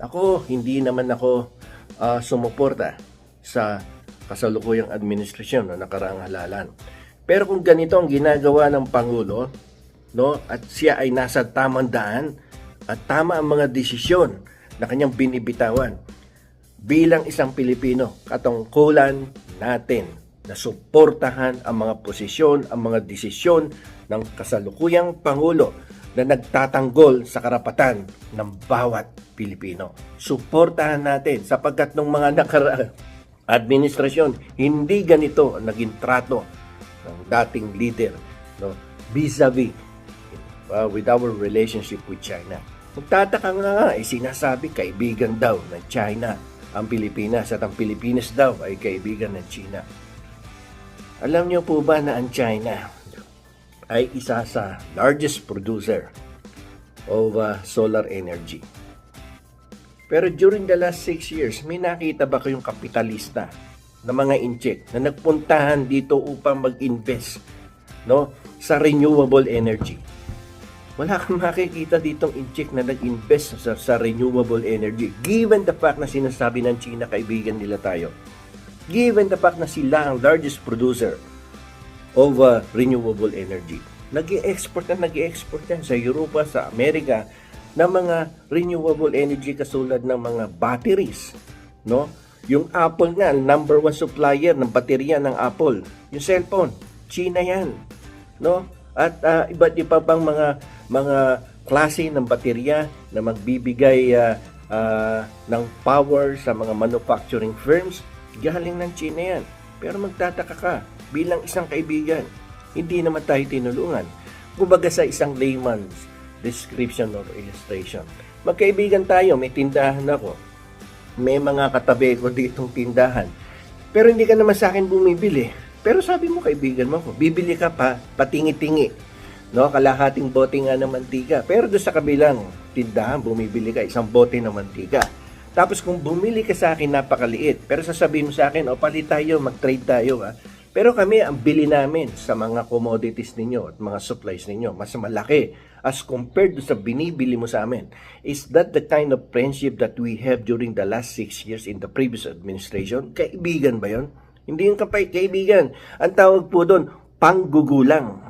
Ako, hindi naman ako ah, sumuporta sa kasalukuyang administrasyon na nakaraang halalan. Pero kung ganito ang ginagawa ng Pangulo, no, at siya ay nasa tamang daan at tama ang mga desisyon na kanyang binibitawan, bilang isang Pilipino, katungkulan natin na suportahan ang mga posisyon, ang mga desisyon ng kasalukuyang Pangulo na nagtatanggol sa karapatan ng bawat Pilipino. Suportahan natin sapagkat ng mga nakaraang administrasyon, hindi ganito naging trato ng dating leader no, vis-a-vis uh, with our relationship with China. Magtataka nga nga, eh, sinasabi kaibigan daw ng China ang Pilipinas at ang Pilipinas daw ay kaibigan ng China. Alam niyo po ba na ang China ay isa sa largest producer of uh, solar energy? Pero during the last six years, may nakita ba kayong kapitalista na mga incheck na nagpuntahan dito upang mag-invest no, sa renewable energy? Wala kang makikita ditong incheck na nag-invest sa, sa renewable energy. Given the fact na sinasabi ng China, kaibigan nila tayo. Given the fact na sila ang largest producer of uh, renewable energy. nag export na nag export yan sa Europa, sa Amerika, ng mga renewable energy kasulad ng mga batteries. No? Yung Apple nga, number one supplier ng baterya ng Apple. Yung cellphone, China yan. No? At uh, iba't iba pang mga mga klase ng baterya na magbibigay uh, uh, ng power sa mga manufacturing firms, galing ng China yan. Pero magtataka ka, bilang isang kaibigan, hindi naman tayo tinulungan. Kumbaga sa isang layman's description or illustration. Magkaibigan tayo, may tindahan ako. May mga katabi ko ditong tindahan. Pero hindi ka naman sa akin bumibili. Pero sabi mo kaibigan mo ko, bibili ka pa, patingi-tingi. No, kalahating bote nga ng mantika. Pero doon sa kabilang tindahan, bumibili ka isang bote ng mantika. Tapos kung bumili ka sa akin, napakaliit. Pero sasabihin mo sa akin, o palit tayo, mag-trade tayo. Ha? Pero kami, ang bili namin sa mga commodities ninyo at mga supplies ninyo, mas malaki as compared to sa binibili mo sa amin. Is that the kind of friendship that we have during the last six years in the previous administration? Kaibigan ba yon? Hindi yung kapay, kaibigan. Ang tawag po doon, panggugulang.